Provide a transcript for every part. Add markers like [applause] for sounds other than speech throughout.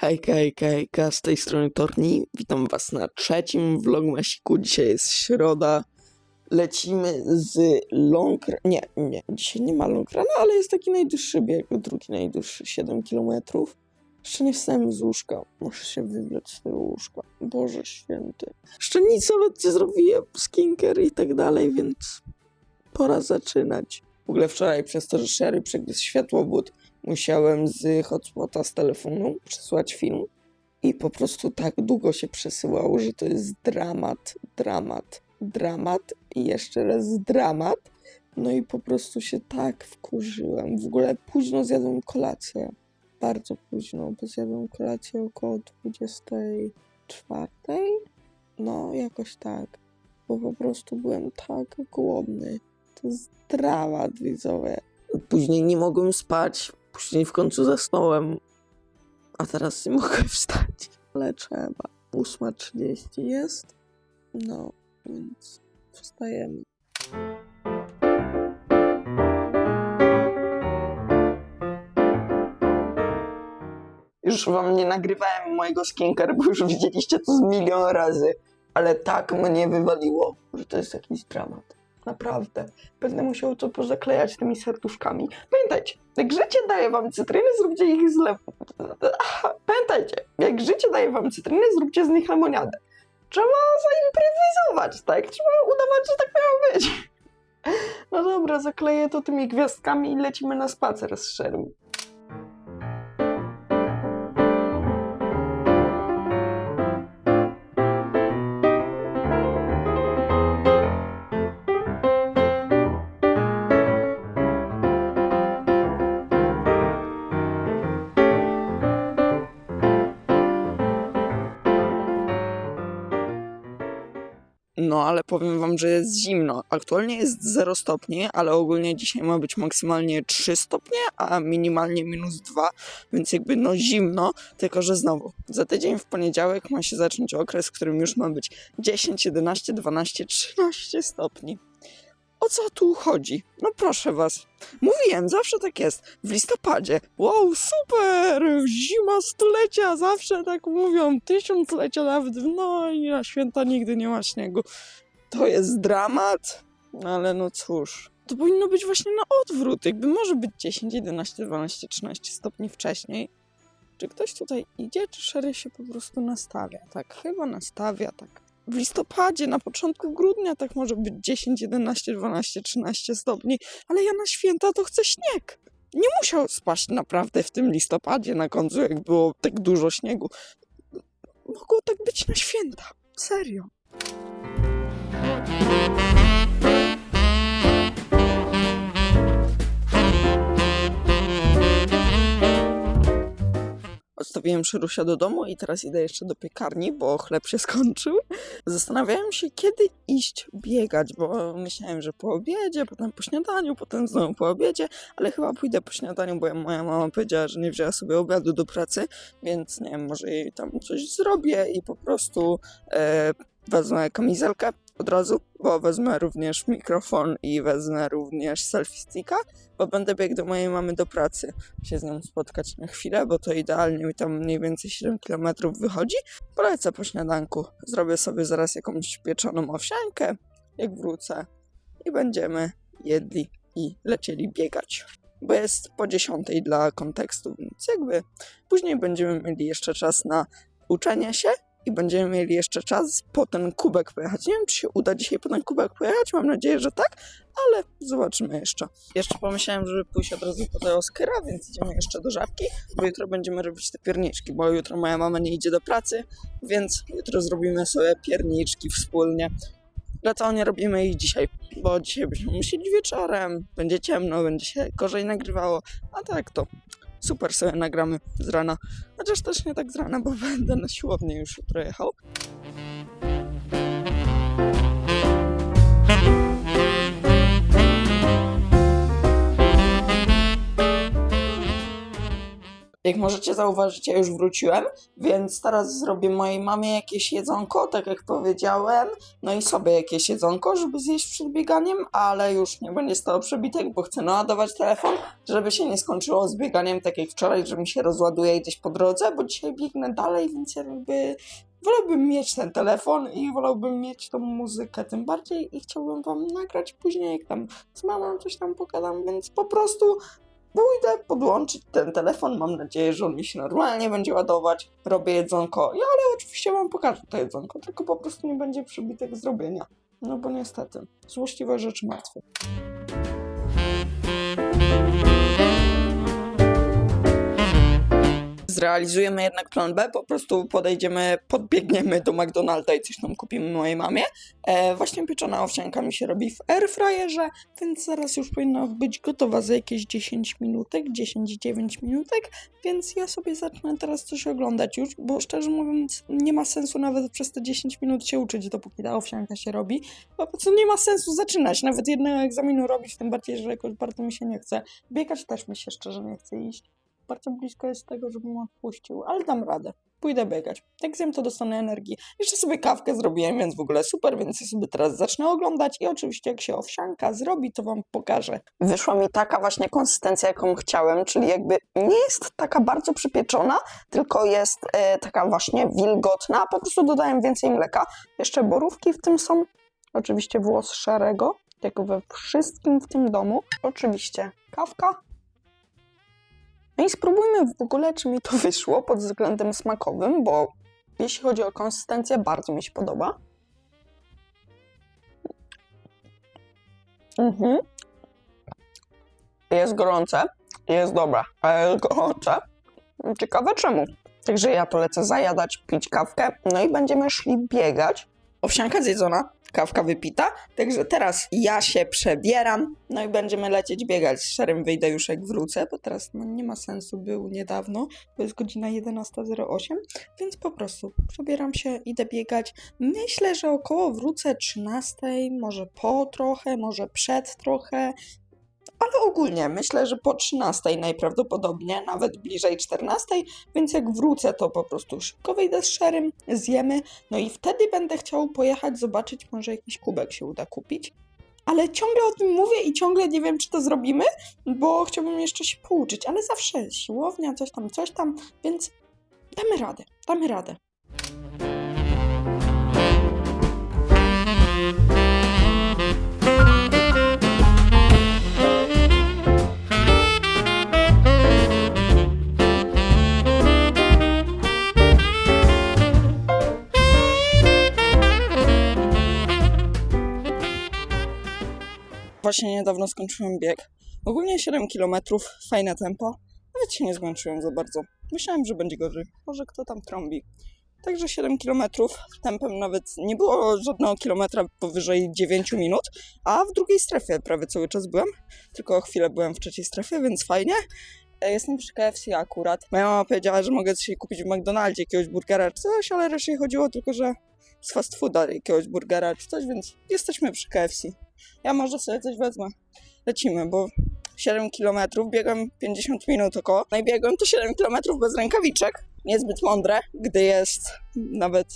Hejka, hejka, hejka, z tej strony Torni. Witam was na trzecim vlogmasiku. Dzisiaj jest środa. Lecimy z long... Nie, nie, dzisiaj nie ma long ale jest taki najdłuższy bieg, drugi najdłuższy, 7 km. Jeszcze nie wstałem z łóżka. Muszę się wywlec z tego łóżka. Boże święty. Jeszcze nic nawet nie zrobiłem, skinker i tak dalej, więc pora zaczynać. W ogóle wczoraj przez to, że Sherry przegryzł światłowód, musiałem z hotspota z telefonu przesłać film i po prostu tak długo się przesyłało, że to jest dramat, dramat, dramat i jeszcze raz dramat. No i po prostu się tak wkurzyłem. W ogóle późno zjadłem kolację. Bardzo późno, bo zjadłem kolację około 24. No, jakoś tak. Bo po prostu byłem tak głodny. To jest dramat widzowie. Później nie mogłem spać. Później w końcu zasnąłem. A teraz nie mogę [laughs] wstać. Ale trzeba. 8.30 jest. No, więc wstajemy. Już wam nie nagrywałem mojego skincare, bo już widzieliście to z milion razy. Ale tak mnie wywaliło, że to jest jakiś dramat. Naprawdę. Będę musiał to pozaklejać tymi serduszkami. Pamiętajcie, jak życie daje wam cytryny, zróbcie ich z le... Pamiętajcie, jak życie daje wam cytryny, zróbcie z nich lemoniadę. Trzeba zaimprowizować, tak? Trzeba udawać, że tak miało być. No dobra, zakleję to tymi gwiazdkami i lecimy na spacer z Sherym. No, ale powiem wam, że jest zimno. Aktualnie jest 0 stopni, ale ogólnie dzisiaj ma być maksymalnie 3 stopnie, a minimalnie minus 2, więc jakby no zimno, tylko że znowu, za tydzień w poniedziałek ma się zacząć okres, w którym już ma być 10, 11, 12, 13 stopni. Co tu chodzi? No proszę was. Mówiłem, zawsze tak jest. W listopadzie. Wow, super! Zima stulecia, zawsze tak mówią. Tysiąclecia nawet. No i na święta nigdy nie ma śniegu. To jest dramat, ale no cóż. To powinno być właśnie na odwrót. Jakby może być 10, 11, 12, 13 stopni wcześniej. Czy ktoś tutaj idzie, czy szereg się po prostu nastawia? Tak, chyba nastawia, tak w listopadzie, na początku grudnia tak może być 10, 11, 12, 13 stopni, ale ja na święta to chcę śnieg. Nie musiał spaść naprawdę w tym listopadzie na końcu, jak było tak dużo śniegu. Mogło tak być na święta. Serio. Odstawiłem Szyrusia do domu i teraz idę jeszcze do piekarni, bo chleb się skończył. Zastanawiałem się, kiedy iść biegać, bo myślałem, że po obiedzie, potem po śniadaniu, potem znowu po obiedzie, ale chyba pójdę po śniadaniu, bo moja mama powiedziała, że nie wzięła sobie obiadu do pracy, więc nie wiem, może jej tam coś zrobię i po prostu e, wezmę kamizelkę od razu, bo wezmę również mikrofon i wezmę również selfie sticka, bo będę biegł do mojej mamy do pracy, się z nią spotkać na chwilę, bo to idealnie mi tam mniej więcej 7 km wychodzi. Polecę po śniadanku, zrobię sobie zaraz jakąś pieczoną owsiankę, jak wrócę i będziemy jedli i lecieli biegać. Bo jest po 10 dla kontekstu, więc jakby później będziemy mieli jeszcze czas na uczenie się i będziemy mieli jeszcze czas po ten kubek pojechać. Nie wiem, czy się uda dzisiaj po ten kubek pojechać, mam nadzieję, że tak, ale zobaczymy jeszcze. Jeszcze pomyślałem, żeby pójść od razu po tego Oscara, więc idziemy jeszcze do Żabki, bo jutro będziemy robić te pierniczki, bo jutro moja mama nie idzie do pracy, więc jutro zrobimy sobie pierniczki wspólnie. Dlaczego nie robimy ich dzisiaj? Bo dzisiaj byśmy musieli wieczorem, będzie ciemno, będzie się gorzej nagrywało, a tak to super sobie nagramy z rana. Chociaż też nie tak z rana, bo będę na siłownię już jutro jechał. Jak możecie zauważyć, ja już wróciłem, więc teraz zrobię mojej mamie jakieś jedzonko, tak jak powiedziałem, no i sobie jakieś jedzonko, żeby zjeść przed bieganiem, ale już nie będzie stało przebitek, bo chcę naładować telefon, żeby się nie skończyło z bieganiem, tak jak wczoraj, że mi się rozładuje gdzieś po drodze, bo dzisiaj biegnę dalej, więc jakby wolałbym mieć ten telefon i wolałbym mieć tą muzykę tym bardziej i chciałbym wam nagrać później, jak tam z mamą coś tam pogadam, więc po prostu pójdę podłączyć ten telefon, mam nadzieję, że on mi się normalnie będzie ładować, robię jedzonko, ja ale oczywiście wam pokażę to jedzonko, tylko po prostu nie będzie przybitek zrobienia, no bo niestety, złośliwe rzeczy martwe. Zrealizujemy jednak plan B, po prostu podejdziemy, podbiegniemy do McDonalda i coś tam kupimy mojej mamie. E, właśnie pieczona owsianka mi się robi w airfryerze, więc zaraz już powinna być gotowa za jakieś 10 minutek, 10-9 minutek, więc ja sobie zacznę teraz coś oglądać już, bo szczerze mówiąc nie ma sensu nawet przez te 10 minut się uczyć, dopóki ta owsianka się robi. Po prostu nie ma sensu zaczynać, nawet jednego egzaminu robić, tym bardziej, że jakoś bardzo mi się nie chce. Biegać też mi się szczerze nie chce iść bardzo blisko jest tego, żebym odpuścił, ale dam radę. Pójdę biegać. Jak zjem, to dostanę energii. Jeszcze sobie kawkę zrobiłem, więc w ogóle super, więc sobie teraz zacznę oglądać i oczywiście jak się owsianka zrobi, to wam pokażę. Wyszła mi taka właśnie konsystencja, jaką chciałem, czyli jakby nie jest taka bardzo przypieczona, tylko jest e, taka właśnie wilgotna, po prostu dodałem więcej mleka. Jeszcze borówki w tym są, oczywiście włos szarego, jak we wszystkim w tym domu. Oczywiście kawka, no i spróbujmy w ogóle, czy mi to [laughs] wyszło pod względem smakowym, bo jeśli chodzi o konsystencję, bardzo mi się podoba. Mhm. Jest gorące, jest dobre, ale jest gorące. Ciekawe czemu. Także ja to lecę zajadać, pić kawkę, no i będziemy szli biegać. Owsianka zjedzona, kawka wypita, także teraz ja się przebieram, no i będziemy lecieć biegać. Z szerem wyjdę już jak wrócę, bo teraz no, nie ma sensu, był niedawno, bo jest godzina 11.08, więc po prostu przebieram się, idę biegać. Myślę, że około wrócę 13.00, może po trochę, może przed trochę, ale ogólnie myślę, że po 13 najprawdopodobniej, nawet bliżej 14, więc jak wrócę, to po prostu szybko wyjdę z szerym, zjemy, no i wtedy będę chciał pojechać zobaczyć, może jakiś kubek się uda kupić. Ale ciągle o tym mówię i ciągle nie wiem, czy to zrobimy, bo chciałbym jeszcze się pouczyć, ale zawsze siłownia, coś tam, coś tam, więc damy radę, damy radę. Właśnie niedawno skończyłem bieg. Ogólnie 7 km, fajne tempo. Nawet się nie zmęczyłem za bardzo. Myślałem, że będzie gorzej. Może kto tam trąbi. Także 7 km tempem nawet nie było żadnego kilometra powyżej 9 minut, a w drugiej strefie prawie cały czas byłem. Tylko chwilę byłem w trzeciej strefie, więc fajnie. E, Jestem przy KFC akurat. Moja mama powiedziała, że mogę sobie kupić w McDonaldzie jakiegoś burgera czy coś, ale raczej chodziło tylko, że z fast fooda jakiegoś burgera czy coś, więc jesteśmy przy KFC. Ja może sobie coś wezmę. Lecimy, bo 7 km, biegłem 50 minut około. No i biegłem to 7 km bez rękawiczek. Niezbyt mądre, gdy jest nawet...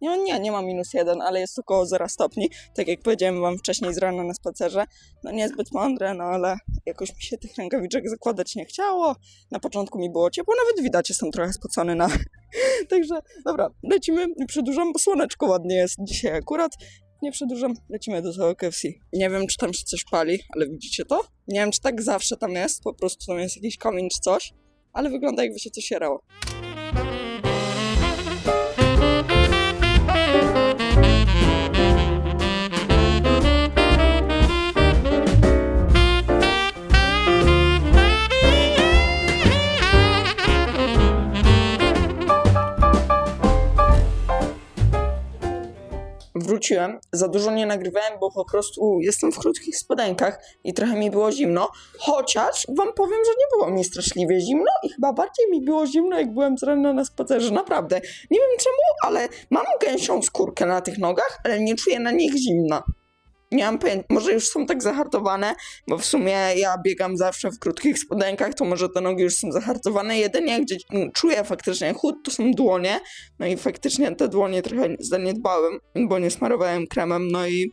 Nie, nie, nie ma minus jeden, ale jest około 0 stopni. Tak jak powiedziałem wam wcześniej z rana na spacerze. No niezbyt mądre, no ale jakoś mi się tych rękawiczek zakładać nie chciało. Na początku mi było ciepło, nawet widać, jestem trochę spocony na... [laughs] Także, dobra, lecimy, przedłużam, bo słoneczko ładnie jest dzisiaj akurat. Nie przedłużam, lecimy do tego KFC. Nie wiem, czy tam się coś pali, ale widzicie to? Nie wiem, czy tak zawsze tam jest, po prostu tam jest jakiś komin czy coś, ale wygląda jakby się coś jarało. Wróciłem, za dużo nie nagrywałem, bo po prostu jestem w krótkich spodenkach i trochę mi było zimno, chociaż wam powiem, że nie było mi straszliwie zimno i chyba bardziej mi było zimno, jak byłem z na spacerze, naprawdę. Nie wiem czemu, ale mam gęsią skórkę na tych nogach, ale nie czuję na nich zimna. Nie mam pojęcia, może już są tak zahartowane, bo w sumie ja biegam zawsze w krótkich spodenkach, to może te nogi już są zahartowane. Jedynie gdzie czuję faktycznie chód, to są dłonie. No i faktycznie te dłonie trochę zaniedbałem, bo nie smarowałem kremem, no i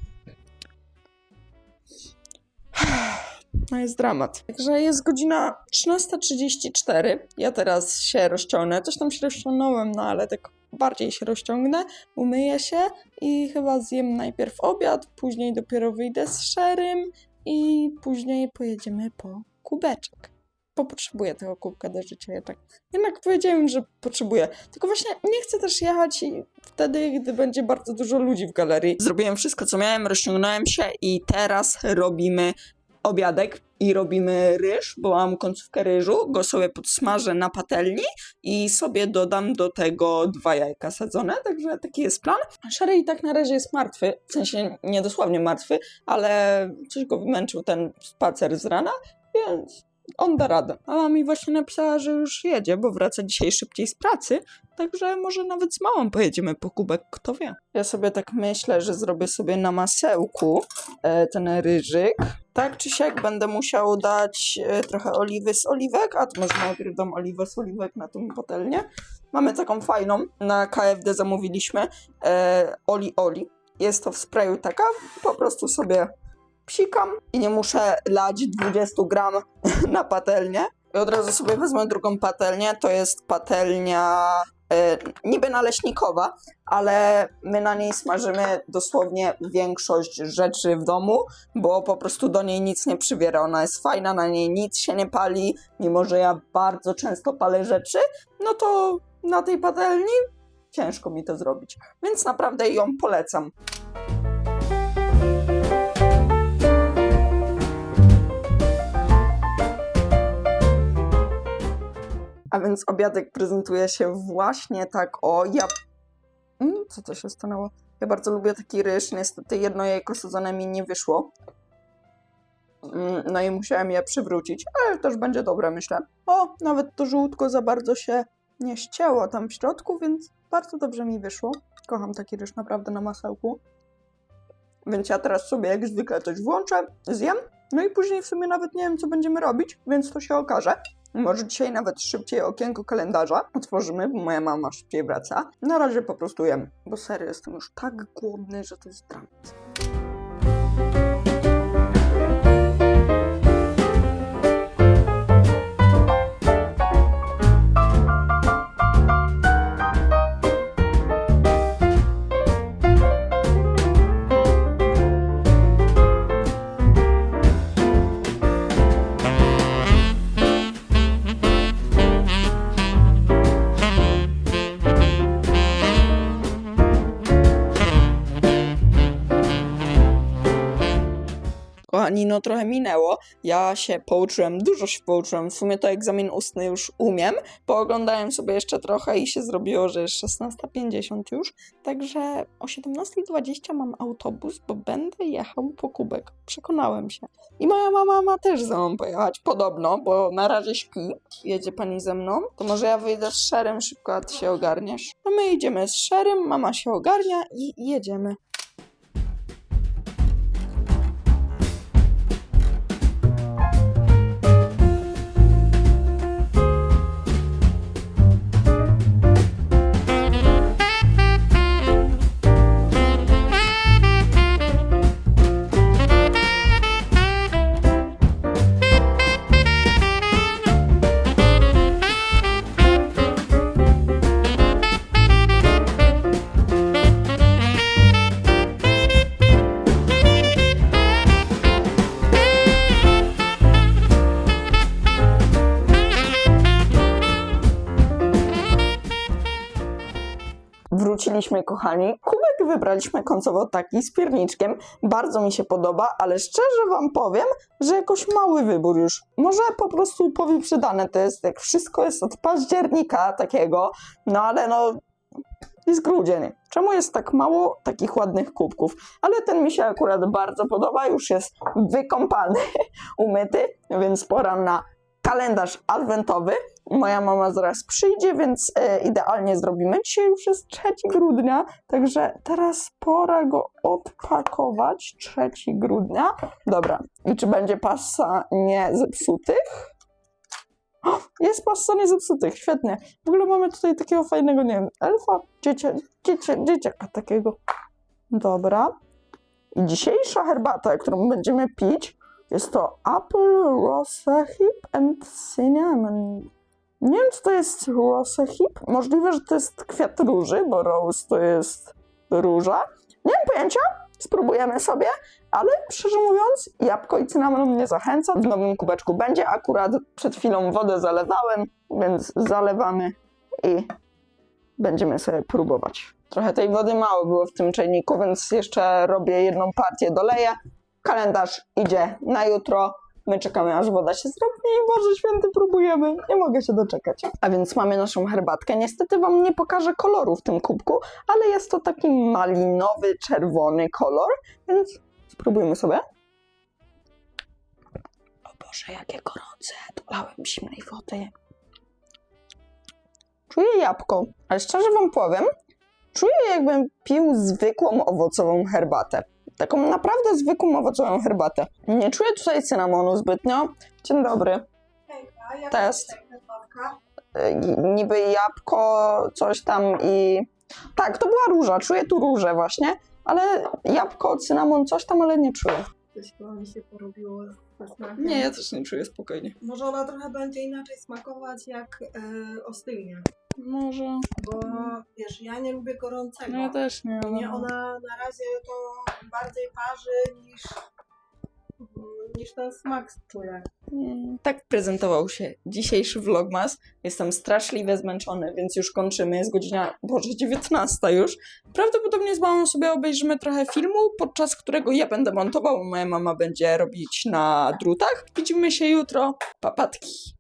no jest dramat. Także jest godzina 13.34. Ja teraz się rozciągnę. Coś tam się rozciągnąłem, no ale tak bardziej się rozciągnę, umyję się i chyba zjem najpierw obiad, później dopiero wyjdę z szerym i później pojedziemy po kubeczek. Bo potrzebuję tego kubka do życia jednak. Jednak powiedziałem, że potrzebuję. Tylko właśnie nie chcę też jechać i wtedy, gdy będzie bardzo dużo ludzi w galerii. Zrobiłem wszystko, co miałem, rozciągnąłem się i teraz robimy obiadek i robimy ryż, bo mam końcówkę ryżu, go sobie podsmażę na patelni i sobie dodam do tego dwa jajka sadzone, także taki jest plan. Sherry i tak na razie jest martwy, w sensie nie dosłownie martwy, ale coś go wymęczył ten spacer z rana, więc on da radę. Mama mi właśnie napisała, że już jedzie, bo wraca dzisiaj szybciej z pracy, także może nawet z mamą pojedziemy po kubek, kto wie. Ja sobie tak myślę, że zrobię sobie na masełku e, ten ryżyk. Tak czy siak będę musiał dać e, trochę oliwy z oliwek, a to może najpierw dam oliwę z oliwek na tą patelnię. Mamy taką fajną, na KFD zamówiliśmy, e, Oli Oli. Jest to w sprayu taka, po prostu sobie psikam i nie muszę lać 20 gram [laughs] na patelnię. I od razu sobie wezmę drugą patelnię, to jest patelnia e, niby naleśnikowa, ale my na niej smażymy dosłownie większość rzeczy w domu, bo po prostu do niej nic nie przybiera. Ona jest fajna, na niej nic się nie pali, mimo że ja bardzo często palę rzeczy, no to na tej patelni ciężko mi to zrobić. Więc naprawdę ją polecam. A więc obiadek prezentuje się właśnie tak o ja... Mm, Co to się stanęło? Ja bardzo lubię taki ryż, niestety jedno jajko sadzone mi nie wyszło. Mm, No i musiałem je przywrócić, ale też będzie dobre, myślę. O, nawet to żółtko za bardzo się nie ścięło tam w środku, więc bardzo dobrze mi wyszło. Kocham taki ryż naprawdę na masełku. Więc ja teraz sobie jak zwykle coś włączę, zjem, no i później w sumie nawet nie wiem, co będziemy robić, więc to się okaże. Może dzisiaj nawet szybciej okienko kalendarza otworzymy, bo moja mama szybciej wraca. Na razie po prostu jem, bo serio jestem już tak głodny, że to jest dramat. No trochę minęło. Ja się pouczyłem, dużo się pouczyłem. W sumie to egzamin ustny już umiem. Pooglądałem sobie jeszcze trochę i się zrobiło, że jest 16.50 już. Także o 17.20 mam autobus, bo będę jechał po kubek. Przekonałem się. I moja mama ma też ze mną pojechać, podobno, bo na razie śpi. Jedzie pani ze mną. To może ja wyjdę z szerem szybko, a ty się ogarniesz. No my idziemy z szerem, mama się ogarnia i jedziemy. Kochani. Kubek wybraliśmy końcowo taki z pierniczkiem. Bardzo mi się podoba, ale szczerze wam powiem, że jakoś mały wybór już. Może po prostu powyprzedane to jest, jak wszystko jest od października takiego, no ale no jest grudzień. Czemu jest tak mało takich ładnych kubków? Ale ten mi się akurat bardzo podoba, już jest wykąpany, [laughs] umyty, więc pora na kalendarz adwentowy. Moja mama zaraz przyjdzie, więc e, idealnie zrobimy. Dzisiaj już jest 3 grudnia, także teraz pora go odpakować. 3 grudnia. Dobra, i czy będzie pasa nie zepsutych? O, Jest pasa nie zepsutych, świetnie. W ogóle mamy tutaj takiego fajnego, nie wiem, elfa, dziecię, dziecię, dzieciaka takiego. Dobra. I dzisiejsza herbata, którą będziemy pić, jest to Apple Rosehip and Cinnamon. Nie wiem, co to jest Rosehip. Możliwe, że to jest kwiat róży, bo rose to jest róża. Nie mam pojęcia. Spróbujemy sobie, ale szczerze mówiąc, jabłko i cynamon mnie zachęca. W nowym kubeczku będzie. Akurat przed chwilą wodę zalewałem, więc zalewamy i będziemy sobie próbować. Trochę tej wody mało było w tym czajniku, więc jeszcze robię jedną partię, doleję. Kalendarz idzie na jutro. My czekamy, aż woda się zrobi i Boże Święty próbujemy. Nie mogę się doczekać. A więc mamy naszą herbatkę. Niestety Wam nie pokażę koloru w tym kubku, ale jest to taki malinowy, czerwony kolor, więc spróbujmy sobie. O Boże, jakie gorące. Dolałem zimnej wody. Czuję jabłko, ale szczerze Wam powiem, czuję jakbym pił zwykłą owocową herbatę. Taką naprawdę zwykłą owocową herbatę. Nie czuję tutaj cynamonu zbytnio. Dzień dobry. Hejka, Test. jest herbatka? Y, niby jabłko, coś tam i... Tak, to była róża, czuję tu różę właśnie, ale jabłko, cynamon, coś tam, ale nie czuję. Coś chyba mi się porobiło ze smakiem. Nie, ja też nie czuję spokojnie. Może ona trochę będzie inaczej smakować jak e, ostygnie. Może. Bo wiesz, ja nie lubię gorącego. No ja też nie. Mnie ona na razie to bardziej parzy niż, niż ten smak czuję. Tak prezentował się dzisiejszy vlogmas. Jestem straszliwie zmęczony, więc już kończymy. Jest godzina, boże, 19 już. Prawdopodobnie z mamą sobie obejrzymy trochę filmu, podczas którego ja będę montował, a moja mama będzie robić na drutach. Widzimy się jutro. Papatki.